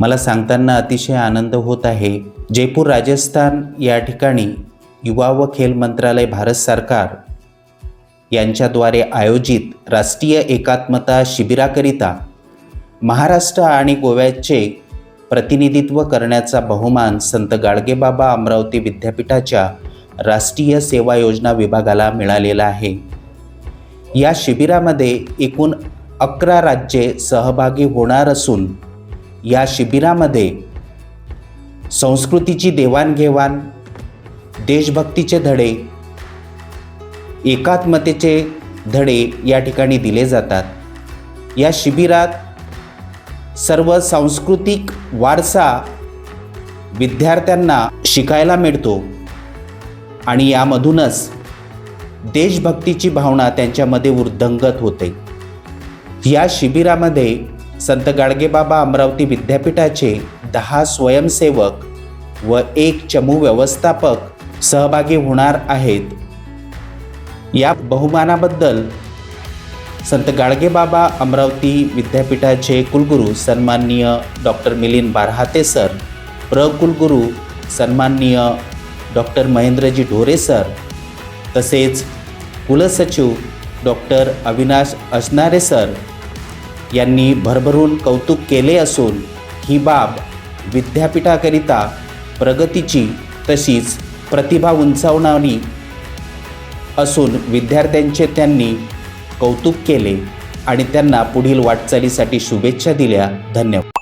मला सांगताना अतिशय आनंद होत आहे. जयपूर राजस्थान या ठिकाणी युवा व खेल मंत्रालय भारत सरकार यांच्याद्वारे आयोजित राष्ट्रीय एकात्मता शिबिराकरिता महाराष्ट्र आणि गोव्याचे प्रतिनिधित्व करण्याचा बहुमान संत गाडगेबाबा अमरावती विद्यापीठाच्या राष्ट्रीय सेवा योजना विभागाला मिळालेला आहे. या शिबिरामध्ये एकूण अकरा राज्ये सहभागी होणार असून या शिबिरामध्ये संस्कृतीची देवाणघेवाण देशभक्तीचे धडे एकात्मतेचे धडे या ठिकाणी दिले जातात. या शिबिरात सर्व सांस्कृतिक वारसा विद्यार्थ्यांना शिकायला मिळतो आणि यामधूनच देशभक्तीची भावना त्यांच्यामध्ये वृद्धंगत होते. या शिबिरामध्ये संत गाडगेबाबा अमरावती विद्यापीठाचे दहा स्वयंसेवक व एक चमू व्यवस्थापक सहभागी होणार आहेत. या बहुमानाबद्दल संत गाडगेबाबा अमरावती विद्यापीठाचे कुलगुरू सन्माननीय डॉक्टर मिलिंद बारहाते सर प्र कुलगुरू सन्माननीय डॉक्टर महेंद्रजी ढोरे सर तसेच कुलसचिव डॉक्टर अविनाश असणारे सर यांनी भरभरून कौतुक केले असून ही बाब विद्यापीठाकरिता प्रगतीची तशीच प्रतिभा उंचावणारी असून विद्यार्थ्यांचे त्यांनी कौतुक केले आणि त्यांना पुढील वाटचालीसाठी शुभेच्छा दिल्या. धन्यवाद.